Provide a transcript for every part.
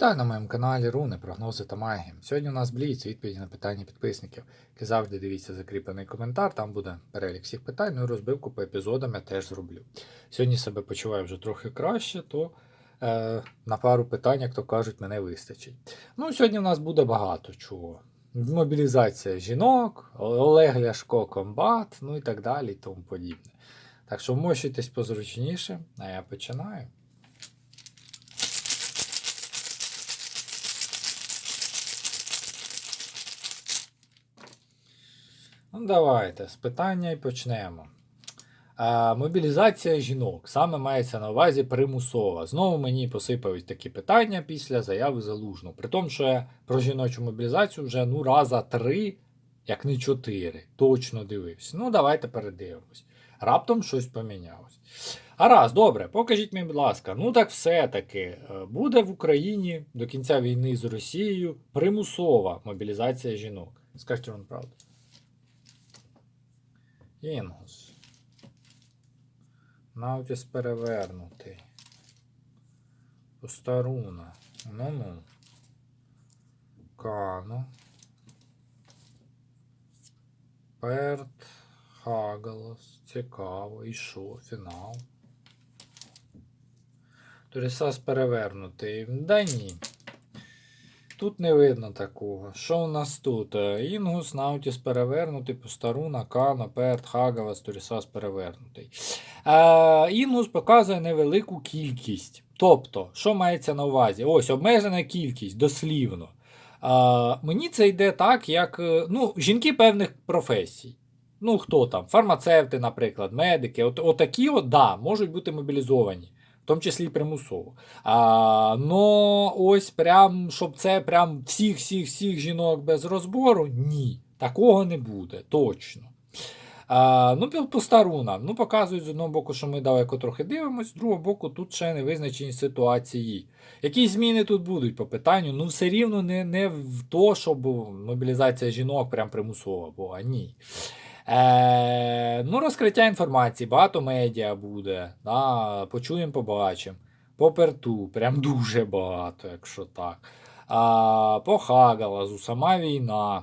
Вітаю на моєму каналі Руни, прогнози та магія. Сьогодні у нас бліц, відповіді на питання підписників. Як завжди дивіться закріплений коментар, там буде перелік всіх питань, ну і розбивку по епізодам я теж зроблю. Сьогодні себе почуваю вже трохи краще, то е, на пару питань, як то кажуть, мене вистачить. Ну, сьогодні у нас буде багато чого. Мобілізація жінок, Олег Ляшко комбат, ну і так далі, і тому подібне. Так що мощуйтесь позручніше, а я починаю. Ну, давайте з питання і почнемо. А, мобілізація жінок. Саме мається на увазі примусова. Знову мені посипались такі питання після заяви залужну. При тому, що я про жіночу мобілізацію вже ну раза три, як не чотири, точно дивився. Ну, давайте передивимось. Раптом щось помінялось. А раз, добре, покажіть мені, будь ласка, ну так все-таки е, буде в Україні до кінця війни з Росією примусова мобілізація жінок. Скажіть вам правду. Інгус. Наутіс перевернутий. Постаруна. Ну-ну. Кано. Перт. Хагалас. Цікаво. І що? Фінал. Турісас перевернутий. Да ні. Тут не видно такого. Що у нас тут? Е, Інгус, Наутіс перевернутий, Постаруна, Кана, Перт, Хагавас, Турісас перевернутий. Е, Інгус показує невелику кількість. Тобто, що мається на увазі? Ось обмежена кількість, дослівно. Е, мені це йде так, як е, ну, жінки певних професій. Ну, хто там? Фармацевти, наприклад, медики. От, отакі, от, да, можуть бути мобілізовані тому числі і примусово. А, Но ось прям, щоб це прям всіх-всіх-всіх жінок без розбору, ні. Такого не буде, точно. А, Ну, старуна. Ну, показують з одного боку, що ми далеко трохи дивимося, з другого боку, тут ще не визначені ситуації. Які зміни тут будуть по питанню? Ну, все рівно не, не в то, щоб мобілізація жінок прям примусова була. Ні. Е, ну, розкриття інформації, багато медіа буде. Да, Почуємо, побачимо. По перту, прям дуже багато, якщо так. А, По Хагалазу, сама війна.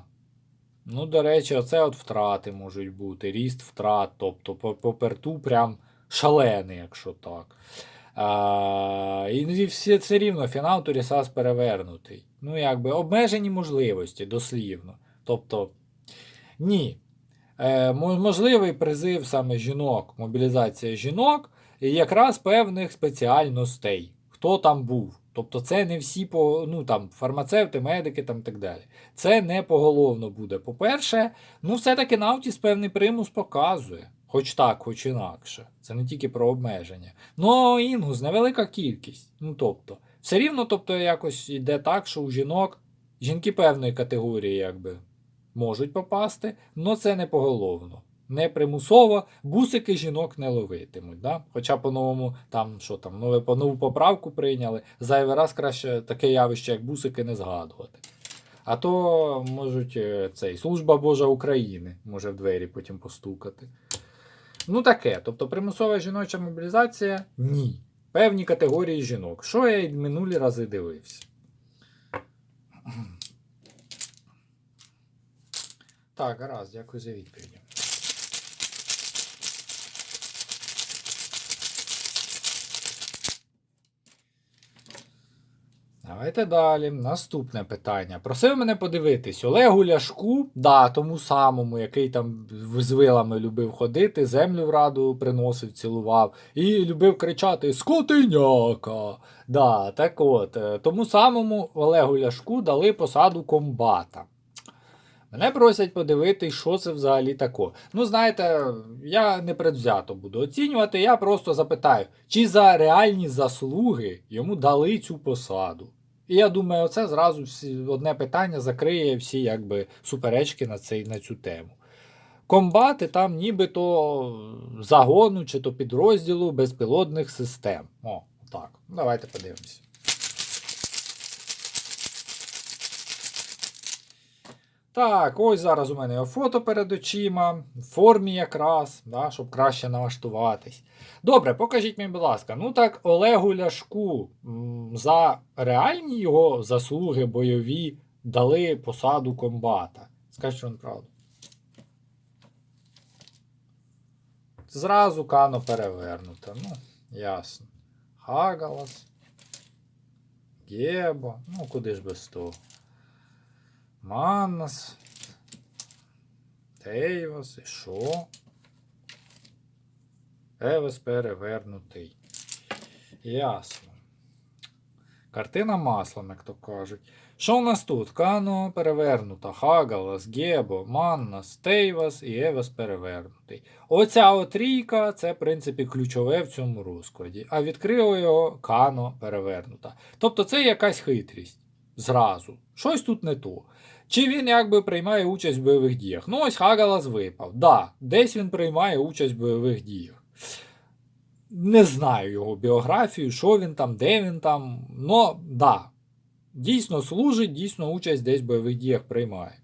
Ну, до речі, оце от втрати можуть бути. Ріст втрат. Тобто по, по перту прям шалений, якщо так. А, і все, все рівно фінал Турісас перевернутий. Ну, якби обмежені можливості, дослівно. Тобто, ні. Е, можливий призив саме жінок, мобілізація жінок, і якраз певних спеціальностей. Хто там був? Тобто це не всі по, ну, там, фармацевти, медики там так далі. Це не поголовно буде. По-перше, ну все-таки Наутіс певний примус показує. Хоч так, хоч інакше. Це не тільки про обмеження. Ну, інгус, невелика кількість. Ну, тобто, все рівно, тобто, якось йде так, що у жінок, жінки певної категорії, якби можуть попасти, але це не поголовно. Не примусово, бусики жінок не ловитимуть. Да? Хоча по-новому, там що там, нове, по нову поправку прийняли, зайвий раз краще таке явище, як бусики, не згадувати. А то можуть е, цей Служба Божа України може в двері потім постукати. Ну таке. Тобто примусова жіноча мобілізація ні. Певні категорії жінок. Що я й минулі рази дивився. Так, гаразд, дякую за відповіді. Давайте далі. Наступне питання. Просив мене подивитись Олегу Ляшку, да, тому самому, який там з вилами любив ходити, землю в раду приносив, цілував, і любив кричати Скотиняка. Да, Так от, е, тому самому Олегу Ляшку дали посаду комбата. Мене просять подивитись, що це взагалі таке. Ну, знаєте, я не предвзято буду оцінювати, я просто запитаю, чи за реальні заслуги йому дали цю посаду. І я думаю, оце зразу одне питання закриє всі якби, суперечки на, цей, на цю тему. Комбати там нібито загону чи то підрозділу безпілотних систем. О, так. Давайте подивимося. Так, ось зараз у мене фото перед очима, в формі якраз, да, щоб краще налаштуватись. Добре, покажіть мені, будь ласка. Ну так, Олегу Ляшку за реальні його заслуги бойові дали посаду комбата. Скажіть, що він правду. Зразу кано перевернуто. Ну, ясно. Хагалас. Гебо. Ну, куди ж без того. Маннас. Тейвас. І що? Евес перевернутий. Ясно. Картина маслом, як то кажуть. Що у нас тут? Кано перевернута, Хагалас, Гебо, Маннас, Тейвас і Евес перевернутий. Оця отрійка це, в принципі, ключове в цьому розкладі. А відкрило його Кано перевернута. Тобто це якась хитрість. Зразу. Щось тут не то. Чи він якби приймає участь в бойових діях? Ну, ось Хагалас випав. Да, десь він приймає участь в бойових діях. Не знаю його біографію, що він там, де він там. Ну, да. Дійсно служить, дійсно участь десь в бойових діях приймає.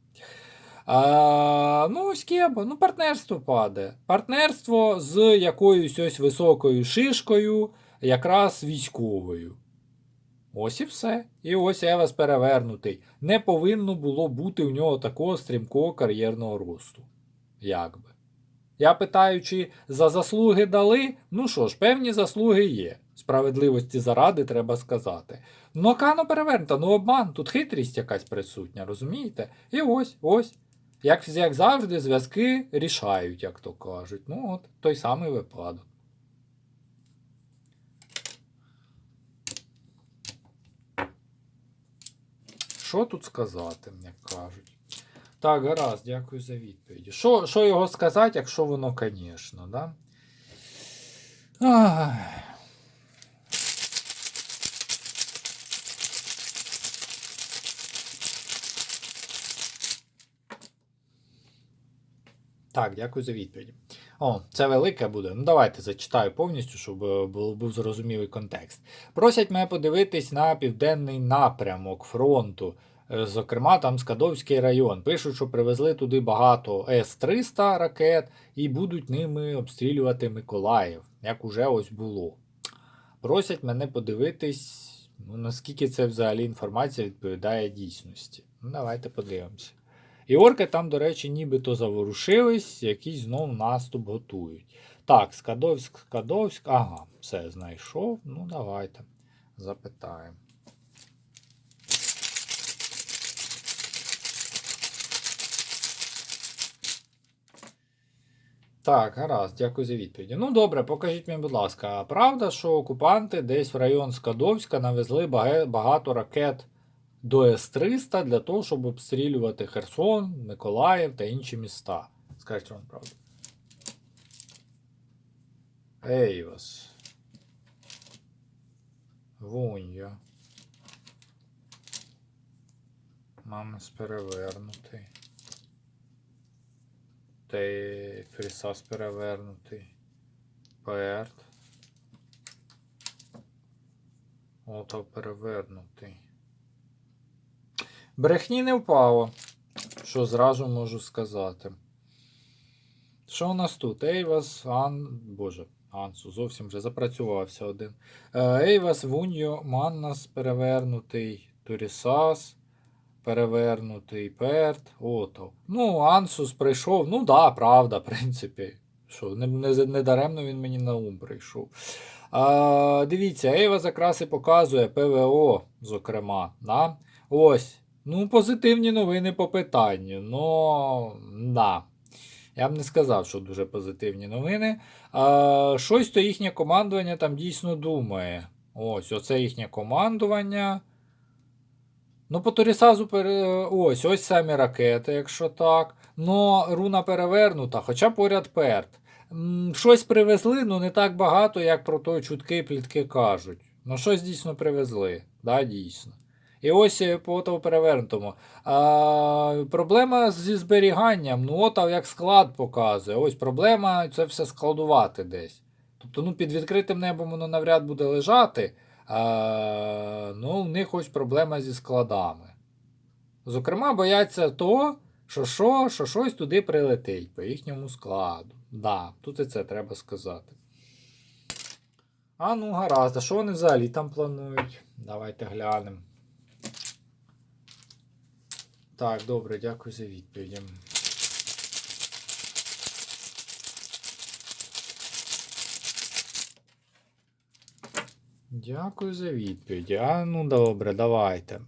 А, ну, ось Кебо, ну, партнерство падає. Партнерство з якоюсь ось високою шишкою, якраз військовою. Ось і все. І ось Евас перевернутий. Не повинно було бути у нього такого стрімкого кар'єрного росту. Якби. Я питаю, чи за заслуги дали? Ну що ж, певні заслуги є. Справедливості заради треба сказати. Ну, кано перевернута, ну обман, тут хитрість якась присутня, розумієте? І ось, ось. Як, як завжди, зв'язки рішають, як то кажуть. Ну, от той самий випадок. Що тут сказати, як кажуть? Так, гаразд, дякую за відповіді. Що, що його сказати, якщо воно, звісно, да? Ай. Так, дякую за відповіді. О, це велике буде. Ну давайте зачитаю повністю, щоб е, був, зрозумілий контекст. Просять мене подивитись на південний напрямок фронту. Е, Зокрема, там Скадовський район. Пишуть, що привезли туди багато С-300 ракет і будуть ними обстрілювати Миколаїв, як уже ось було. Просять мене подивитись, ну, наскільки це взагалі інформація відповідає дійсності. Ну, давайте подивимося. І орки там, до речі, нібито заворушились, якийсь знов наступ готують. Так, Скадовськ, Скадовськ, ага, все знайшов. Ну, давайте запитаємо. Так, гаразд, дякую за відповіді. Ну добре, покажіть мені, будь ласка, правда, що окупанти десь в район Скадовська навезли багато ракет до С-300 для того, щоб обстрілювати Херсон, Миколаїв та інші міста. Скажіть вам правду. Ейвас. Вунья. Мамес перевернутий. Те Фрісас перевернутий. Перт. Ото перевернутий. Брехні не впало. Що зразу можу сказати. Що у нас тут? Ейвас, Ан. Боже, Ансу, зовсім вже запрацювався один. Е, Ейвас, Вуньо, Маннас перевернутий, Турісас перевернутий, Перт, Ото. Ну, Ансус прийшов. Ну да, правда, в принципі. Що, не, не, не даремно він мені на ум прийшов. А, дивіться, Ейвас якраз і показує ПВО, зокрема. Да? Ось. Ну, позитивні новини по питанню. Ну, да. Я б не сказав, що дуже позитивні новини. А, щось то їхнє командування там дійсно думає. Ось, оце їхнє командування. Ну, по Торісазу пере... ось, ось самі ракети, якщо так. Ну, руна перевернута, хоча поряд перт. Щось привезли, ну не так багато, як про то чутки і плітки кажуть. Ну, щось дійсно привезли, да, дійсно. І ось е, по перевернутому. А, проблема зі зберіганням. Ну, от як склад показує. Ось проблема це все складувати десь. Тобто, ну, під відкритим небом воно навряд буде лежати. А, ну, у них ось проблема зі складами. Зокрема, бояться того, Що що, що щось туди прилетить по їхньому складу. Да, тут і це треба сказати. А ну, гаразд, а що вони взагалі там планують? Давайте глянемо. Так, добре, дякую за відповіді. Дякую за відповідь. А ну добре, давайте.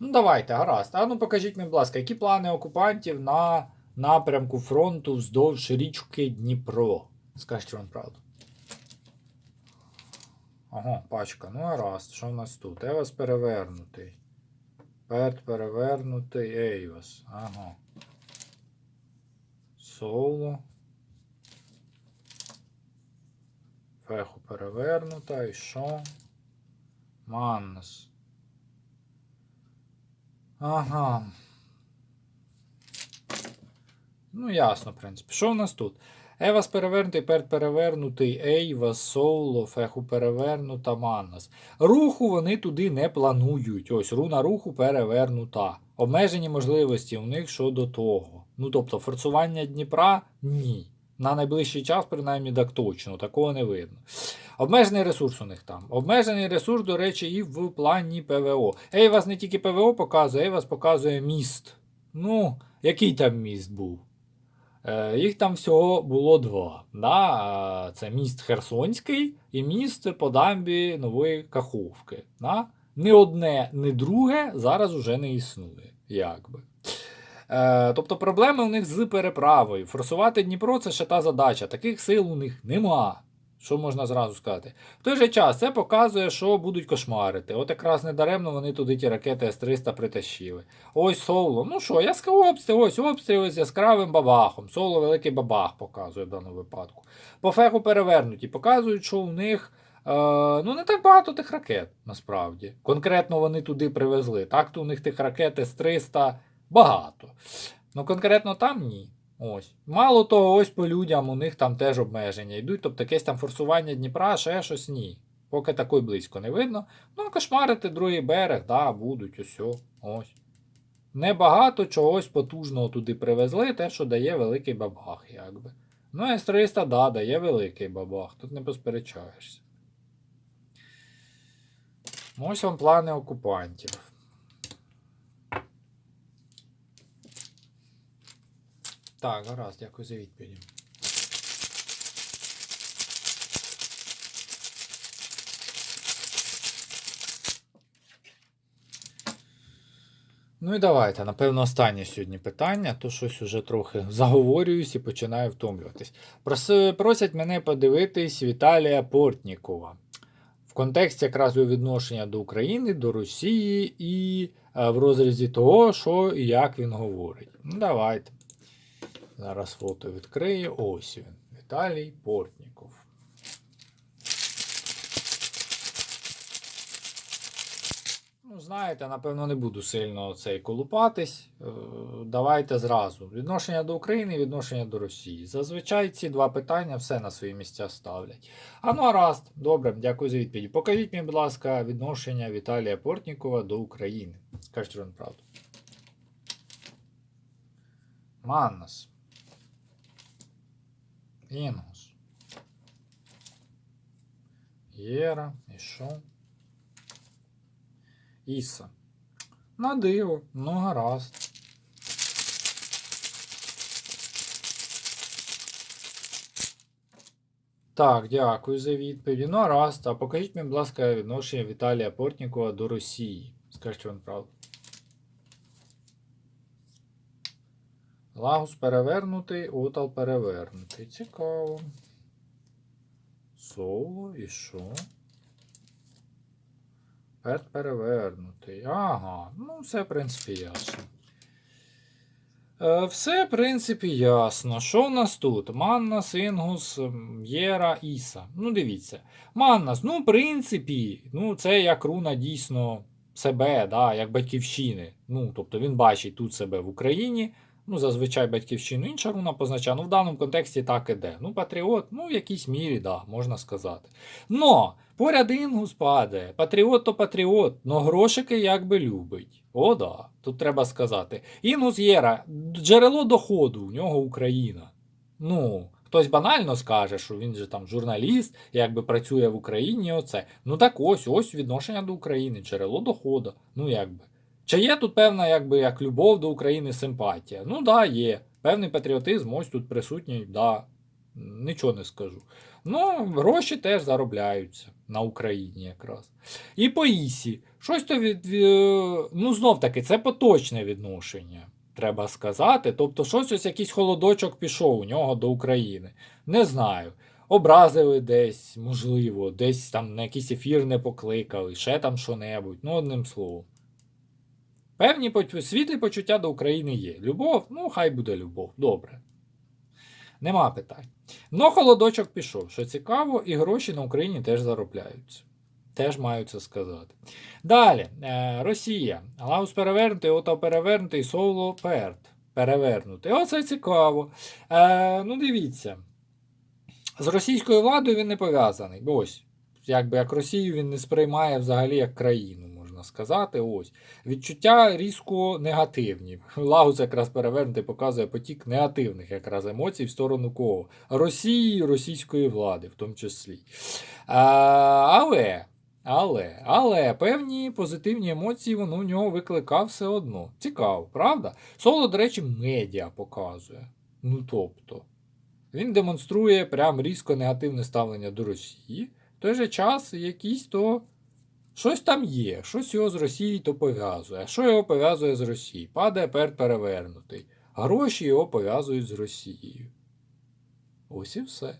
Ну, давайте, гаразд. А ну покажіть мені, будь ласка, які плани окупантів на напрямку фронту вздовж річки Дніпро? Скажіть вам правду. Ага, пачка. Ну, гаразд. Що в нас тут? Евас перевернутий. Перт перевернутий. Ейвас. Ага. Соло. Феху перевернута. І що? Маннас. Ага. Ну, ясно, в принципі. Що в нас тут? Евас перевернутий, перт перевернутий, Ейвас, Соуло, Феху перевернута, Маннас. Руху вони туди не планують. Ось руна руху перевернута. Обмежені можливості у них щодо того. Ну, тобто, форсування Дніпра ні. На найближчий час, принаймні, так точно, такого не видно. Обмежений ресурс у них там. Обмежений ресурс, до речі, і в плані ПВО. Ейвас не тільки ПВО показує, Ейвас показує міст. Ну, який там міст був? Е, їх там всього було два. Да? Це міст Херсонський і міст по дамбі Нової Каховки. Да? Ні одне, ні друге зараз уже не існує. Якби. Е, тобто проблеми у них з переправою. Форсувати Дніпро це ще та задача. Таких сил у них нема. Що можна зразу сказати? В той же час це показує, що будуть кошмарити. От якраз недаремно вони туди ті ракети С-300 притащили. Ось соло. Ну що, яскравий обстріл, ось обстріл з яскравим бабахом. Соло великий бабах показує в даному випадку. По феху перевернуті, показують, що у них. Е, ну, не так багато тих ракет, насправді. Конкретно вони туди привезли. Так, то у них тих ракет С-300 багато. Ну, конкретно там ні. Ось. Мало того, ось по людям у них там теж обмеження йдуть, тобто якесь там форсування Дніпра, ще щось ні. Поки такої близько не видно. Ну, кошмарити другий берег, да, будуть, ось. ось. Небагато чогось потужного туди привезли, те, що дає великий бабах, якби. Ну, С-300, да, дає великий бабах, тут не посперечаєшся. Ось вам плани окупантів. Так, гаразд, дякую за відповіді. Ну і давайте, напевно, останнє сьогодні питання, то щось уже трохи заговорююсь і починаю втомлюватись. Прос- Просять мене подивитись Віталія Портнікова. В контексті якраз його відношення до України, до Росії і е, в розрізі того, що і як він говорить. Ну, давайте. Зараз фото відкрию. Ось він. Віталій Портніков. Ну, знаєте, напевно, не буду сильно цей колупатись. Е, Давайте зразу. Відношення до України відношення до Росії. Зазвичай ці два питання все на свої місця ставлять. А ну гаразд, добре, дякую за відповідь. Покажіть мені, будь ласка, відношення Віталія Портнікова до України. Скажіть вам правду. Маннас. Інгус. Єра. І що? Іса. На диво. Ну, гаразд. Так, дякую за відповіді. Ну, гаразд. А покажіть мені, будь ласка, відношення Віталія Портнікова до Росії. Скажіть вам правду. Лагус перевернутий, отал перевернутий. Цікаво. Соло і що? Перт перевернутий. Ага, ну все, в принципі, ясно. Е, все, в принципі, ясно. Що в нас тут? Маннас, Інгус, м, Єра, Іса. Ну, дивіться. Маннас, ну, в принципі, ну, це як руна дійсно себе, да, як батьківщини. Ну, тобто він бачить тут себе в Україні, Ну, зазвичай батьківщину інша руна позначає. Ну, в даному контексті так іде. Ну, патріот, ну, в якійсь мірі, да, можна сказати. Но поряд інгус падає. Патріот то патріот, но грошики якби любить. О, да, тут треба сказати. Інгус Єра, джерело доходу у нього Україна. Ну, хтось банально скаже, що він же там журналіст, якби працює в Україні. Оце. Ну так ось, ось відношення до України, джерело доходу. Ну якби. Чи є тут певна, якби як любов до України, симпатія? Ну да, є. Певний патріотизм, ось тут присутній, да. Нічого не скажу. Ну, гроші теж заробляються на Україні якраз. І по Ісі. Щось то від. ві- Ну, знов таки, це поточне відношення, треба сказати. Тобто, щось ось якийсь холодочок пішов у нього до України. Не знаю. Образили десь, можливо, десь там на якийсь ефір не покликали, ще там що-небудь. Ну, одним словом. Певні світлі почуття до України є. Любов, ну, хай буде любов. Добре. Нема питань. Но холодочок пішов, що цікаво, і гроші на Україні теж заробляються. Теж маю це сказати. Далі, е, Росія. Лаус перевернутий, ото перевернутий, соло перт. Перевернутий. Оце цікаво. Е, ну, дивіться. З російською владою він не пов'язаний. Ось. Якби як Росію він не сприймає взагалі як країну, можна сказати. Ось. Відчуття різко негативні. Лагус якраз перевернутий показує потік негативних якраз емоцій в сторону кого? Росії і російської влади, в тому числі. А, але, але, але певні позитивні емоції воно в нього викликав все одно. Цікаво, правда? Соло, до речі, медіа показує. Ну тобто. Він демонструє прям різко негативне ставлення до Росії. В той же час якісь то. Щось там є, щось його з Росією то пов'язує. А що його пов'язує з Росією? Падає перт перевернутий. Гроші його пов'язують з Росією. Ось і все.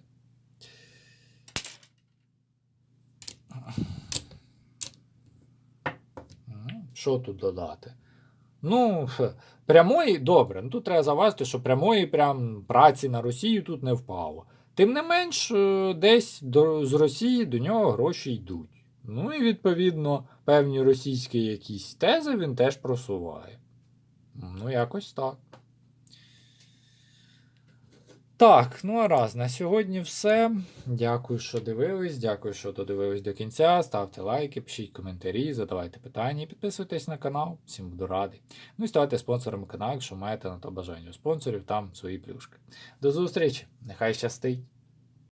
Що тут додати? Ну, прямої, добре, ну тут треба заважити, що прямої прям праці на Росію тут не впало. Тим не менш, е, десь до, з Росії до нього гроші йдуть. Ну і відповідно певні російські якісь тези він теж просуває. Ну, якось так. Так, ну а раз, на сьогодні все. Дякую, що дивились. Дякую, що додивились до кінця. Ставте лайки, пишіть коментарі, задавайте питання і підписуйтесь на канал. Всім буду радий. Ну і ставайте спонсорами каналу, якщо маєте на то бажання. У спонсорів там свої плюшки. До зустрічі! Нехай щастить!